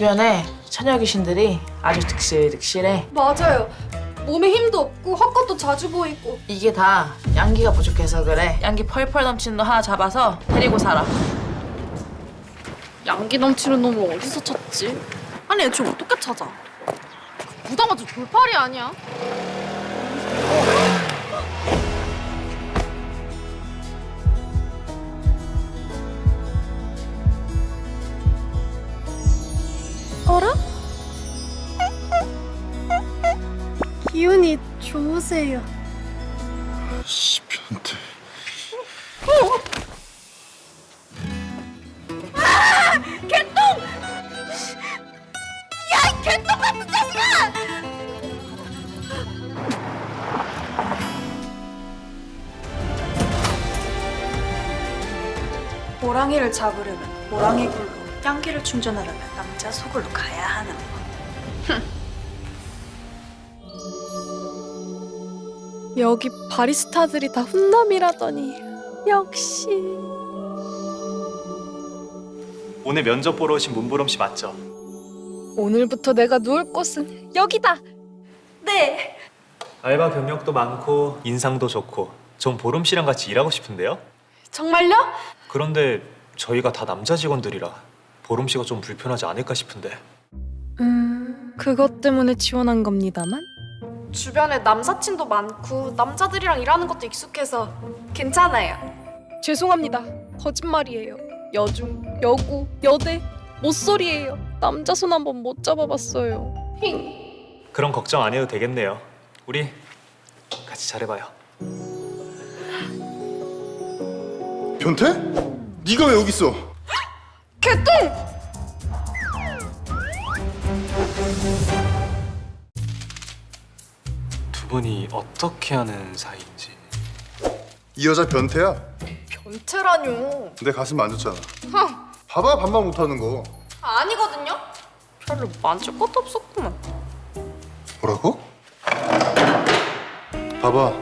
주변에 처녀 귀신들이 아주 득실득실해. 맞아요. 몸에 힘도 없고 헛것도 자주 보이고. 이게 다 양기가 부족해서 그래. 양기 펄펄 넘치는 너 하나 잡아서 데리고 살아. 양기 넘치는 놈을 어디서 찾지? 아니 애초에 어떻게 찾아? 그 무당아주 돌팔이 아니야? 좋으세요. 씨 변태 호랑이를 잡으려면 호랑이 굴로, 양기를 충전하려면 남자 소굴로 가야 하는 여기 바리스타들이 다 훈남이라더니 역시 오늘 면접 보러 오신 문보름 씨 맞죠? 오늘부터 내가 누울 곳은 여기다. 네. 알바 경력도 많고 인상도 좋고 전 보름 씨랑 같이 일하고 싶은데요. 정말요? 그런데 저희가 다 남자 직원들이라 보름 씨가 좀 불편하지 않을까 싶은데. 음, 그것 때문에 지원한 겁니다만. 주변에 남사친도 많고 남자들이랑 일하는 것도 익숙해서 괜찮아요. 죄송합니다. 거짓말이에요. 여중, 여고, 여대, 모쏠이에요. 남자 손 한 번 못 잡아봤어요. 그런 걱정 안 해도 되겠네요. 우리 같이 잘해봐요. 변태? 네가 왜 여기 있어? 두 분이 어떻게 하는 사이인지. 이 여자 변태야 변태라뇨. 내 가슴 만졌잖아 봐봐 반말 못하는 거 아니거든요. 별로 만질 것도 없었구만. 뭐라고? 봐봐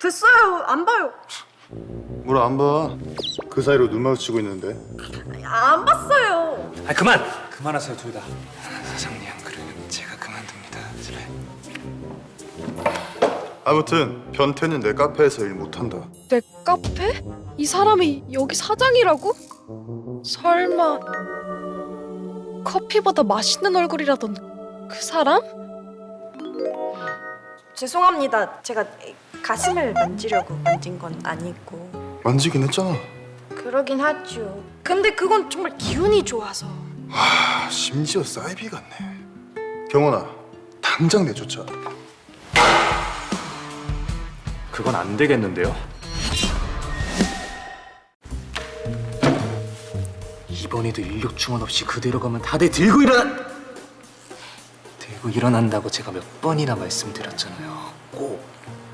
됐어요. 안 봐요. 뭘 안 봐 그 사이로 눈 마주치고 있는데 안 봤어요. 아 그만! 그만하세요 둘 다. 아무튼 변태는 내 카페에서 일 못한다 내 카페? 이 사람이 여기 사장이라고? 설마 커피보다 맛있는 얼굴이라던 그 사람? 죄송합니다. 제가 가슴을 만지려고 만진 건 아니고. 만지긴 했잖아 그러긴 하죠. 근데 그건 정말 기운이 좋아서. 아 심지어 사이비 같네 경원아 당장 내쫓아 그건 안 되겠는데요. 이번에도 인력 충원 없이 그대로 가면 다들 들고 일어나 들고 일어난다고 제가 몇 번이나 말씀드렸잖아요 꼭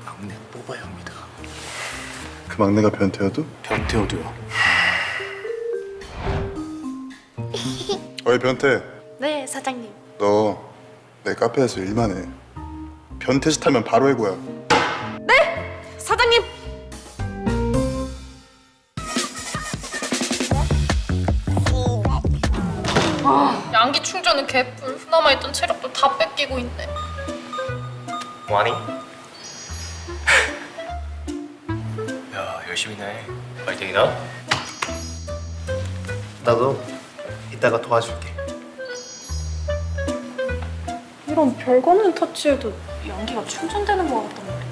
막내 뽑아야 합니다 그 막내가 변태여도? 변태호도요. 어이 변태 네, 사장님. 너 내 카페에서 일만 해 변태 짓 하면 바로 해고야 개뿔. 남아있던 체력도 다 뺏기고 있네. 뭐하니? 야 열심히 해. 파이팅이다. 나도 이따가 도와줄게. 이런 별거 없는 터치에도 연기가 충전되는 것 같단 말이야.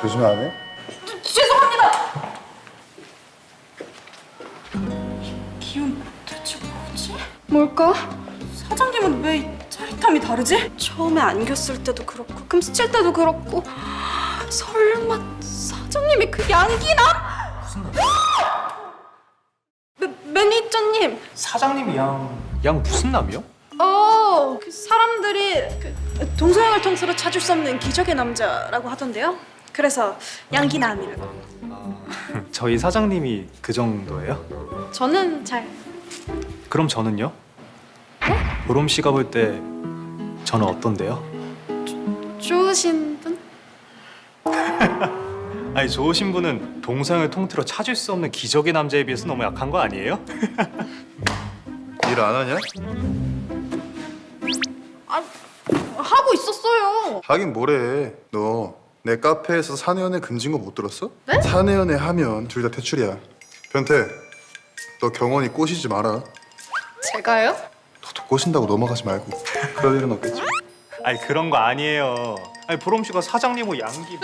조심 안 해? 뭘까? 사장님은 왜 이 짜릿함이 다르지? 처음에 안겼을 때도 그렇고 금스칠 때도 그렇고 설마 사장님이 그 양기남? 무슨 말 매, 매니저님 사장님이 양... 양 무슨 남이요? 어, 그 사람들이 그 동서양을 통틀어 찾을 수 없는 기적의 남자라고 하던데요. 그래서 양기남이라고. 저희 사장님이 그 정도예요? 저는 잘 그럼 저는요? 보름 씨가 볼 때 저는 어떤데요? 좋으신 분? 아니 좋으신 분은 동서양을 통틀어 찾을 수 없는 기적의 남자에 비해서 너무 약한 거 아니에요? 일 안 하냐? 하고 있었어요. 하긴 뭐래. 너 내 카페에서 사내연애 금진 거못 들었어? 네? 사내연애 하면 둘 다 퇴출이야. 변태, 너 경원이 꼬시지 마라. 제가요? 꼬신다고 넘어가지 말고. 그럴 일은 없겠지. 아니 그런 거 아니에요. 아니 보름 씨가 사장님하고 양기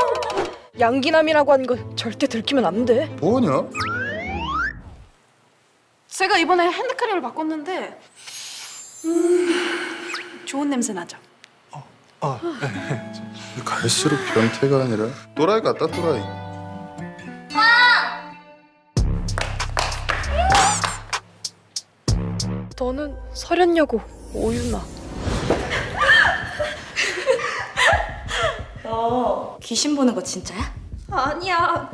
양기남이라고 하는 거 절대 들키면 안 돼. 뭐하냐? 제가 이번에 핸드크림을 바꿨는데 음, 좋은 냄새 나죠? 갈수록 변태가 아니라 또라이 같다 또라이. 너는 설현여고 오유나. 너 귀신 보는 거 진짜야? 아니야.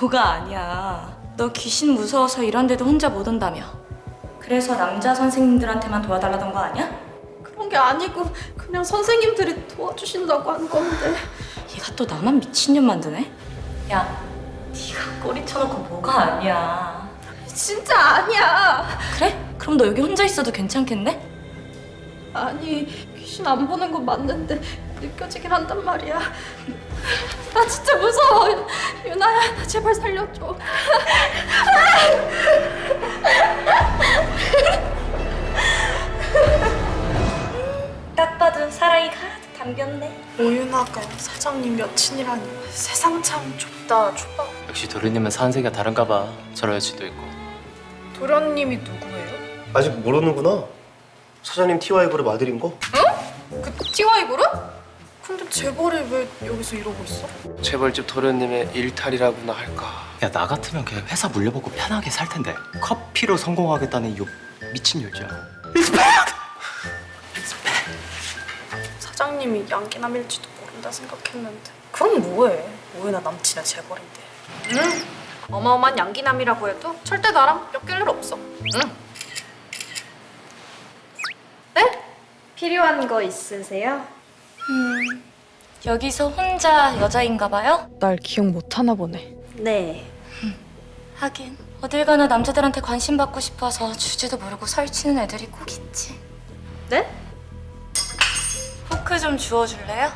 뭐가 아니야. 너 귀신 무서워서 이런 데도 혼자 못 온다며. 그래서 남자 선생님들한테만 도와달라던 거 아니야? 그런 게 아니고 그냥 선생님들이 도와주신다고 한 건데. 얘가 또 나만 미친년 만드네? 야, 네가 꼬리 쳐놓고 뭐가 아니야. 진짜 아니야. 그래? 그럼 너 여기 혼자 있어도 괜찮겠네? 아니 귀신 안 보는 건 맞는데 느껴지긴 한단 말이야. 나 진짜 무서워. 유나야, 나 제발 살려줘. 딱 봐도 사랑이 가득 담겼네. 오유나가 사장님 여친이라니 세상 참 좁다 좁아. 역시 도련님은 사는 세계가 다른가 봐. 저런 여친도 있고. 도련님이 누구예요? 아직 모르는구나. 사장님 TY 그룹 아들인 거? 그 TY 그룹? 근데 재벌이 왜 여기서 이러고 있어? 재벌집 도련님의 일탈이라고나 할까. 야 나 같으면 그냥 회사 물려보고 편하게 살 텐데. 커피로 성공하겠다는 요 미친 여자. 사장님이 양기남일지도 모른다 생각했는데. 그럼 뭐해? 오유나 남친은 재벌인데. 응. 어마어마한 양기남이라고 해도 절대 나랑 엮일 일 없어. 응. 필요한 거 있으세요? 여기서 혼자 여자인가 봐요? 날 기억 못 하나 보네. 네. 하긴 어딜 가나 남자들한테 관심 받고 싶어서 주제도 모르고 설치는 애들이 꼭 있지. 네? 포크 좀 주워줄래요?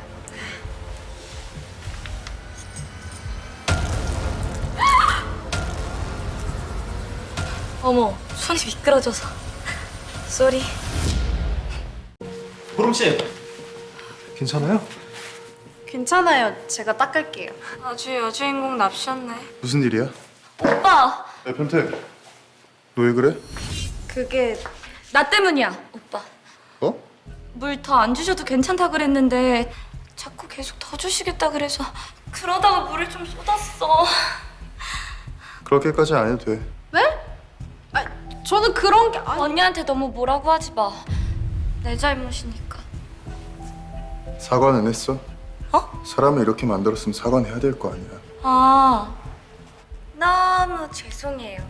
어머, 손이 미끄러져서. 쏘리. 보름 씨 괜찮아요? 괜찮아요. 제가 닦을게요. 아주 여주인공 납셨네. 무슨 일이야? 오빠, 야 변태, 너 왜 그래? 그게 나 때문이야. 오빠, 어? 물 더 안 주셔도 괜찮다 그랬는데 자꾸 계속 더 주시겠다 그래서 그러다가 물을 좀 쏟았어. 그렇게까지 안 해도 돼. 아, 저는 그런 게 아니. 언니한테 너무 뭐라고 하지 마. 내 잘못이니까. 사과는 했어? 어? 사람을 이렇게 만들었으면 사과는 해야 될 거 아니야. 아, 너무 죄송해요.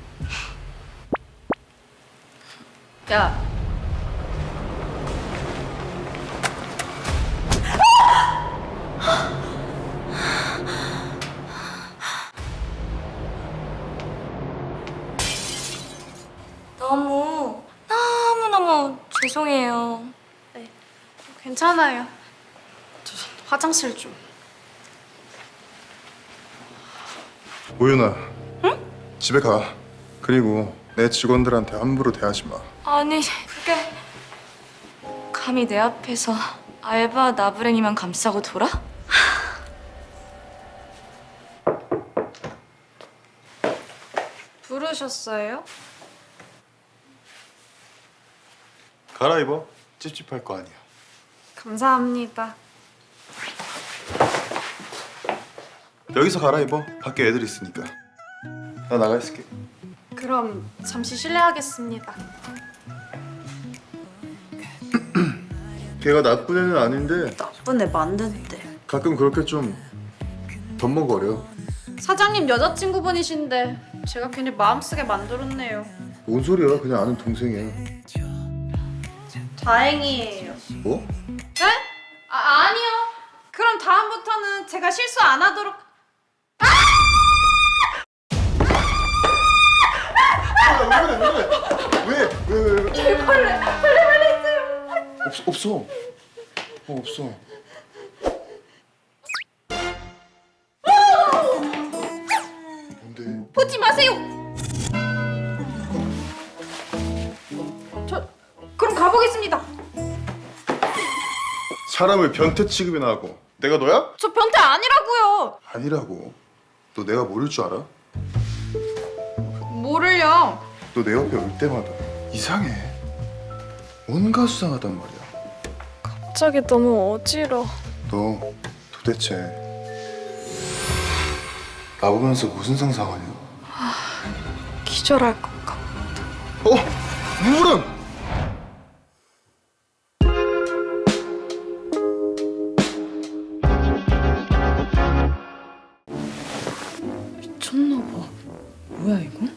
야. 너무 너무 너무 죄송해요. 괜찮아요. 저 화장실 좀. 오윤아. 응? 집에 가. 그리고 내 직원들한테 함부로 대하지 마. 아니 그게 감히 내 앞에서 알바 나부랭이만 감싸고 돌아? 부르셨어요? 갈아입어. 찝찝할 거 아니야. 감사합니다. 여기서 갈아입어. 밖에 애들 있으니까. 나 나가 있을게. 그럼 잠시 실례하겠습니다. 걔가 나쁜 애는 아닌데 나쁜 애 맞는데. 가끔 그렇게 좀 덤먹거려. 사장님 여자친구분이신데 제가 괜히 마음 쓰게 만들었네요. 뭔 소리야? 그냥 아는 동생이야. 다행이에요. 뭐? 네? 아, 아, 아니요. 그럼 다음부터는 제가 실수 안 하도록. 벌레 벌레 벌레 있어요. 없 없어. 어 없어. 뭔데? 보지 마세요. 저 그럼 가보겠습니다. 사람을 변태 취급이나 하고 내가 너야? 저 변태 아니라고요. 아니라고. 너 내가 모를 줄 알아? 뭐를요? 너 내 옆에 올 때마다 이상해. 뭔가 수상하단 말이야. 갑자기 너무 어지러. 너 도대체 나 보면서 무슨 상상하냐? 기절할 것 같아. 어? 물은 미쳤나 봐. 뭐야 이거?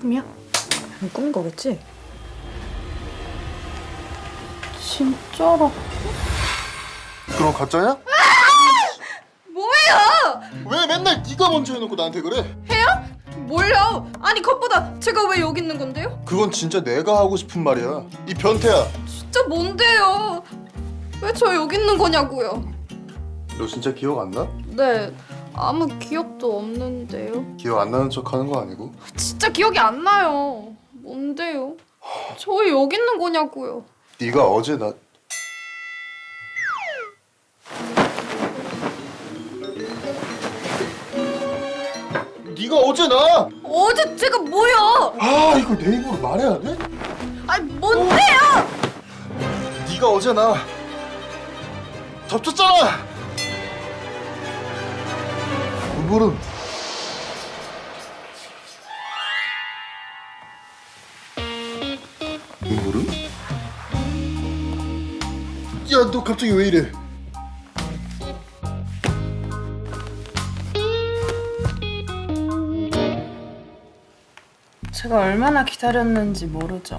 꿈이야? 이거 꿈인 거겠지? 진짜로. 그럼 가짜야? 뭐예요? 왜 맨날 네가 먼저 해놓고 나한테 그래? 뭘요? 아니 컵보다 제가 왜 여기 있는 건데요? 그건 진짜 내가 하고 싶은 말이야. 이 변태야. 진짜 뭔데요? 왜 저 여기 있는 거냐고요? 너 진짜 기억 안 나? 네. 아무 기억도 없는데요. 기억 안 나는 척 하는 거 아니고? 진짜 기억이 안 나요. 뭔데요? 저 왜 여기 있는 거냐고요. 네가 어제 나 네가 어제 나! 어제 제가 뭐요? 아 이거 내 입으로 말해야 돼? 아니 뭔데요? 네가 어제 나 덮쳤잖아! 눈물은 눈물은? 야 너 갑자기 왜 이래? 제가 얼마나 기다렸는지 모르죠.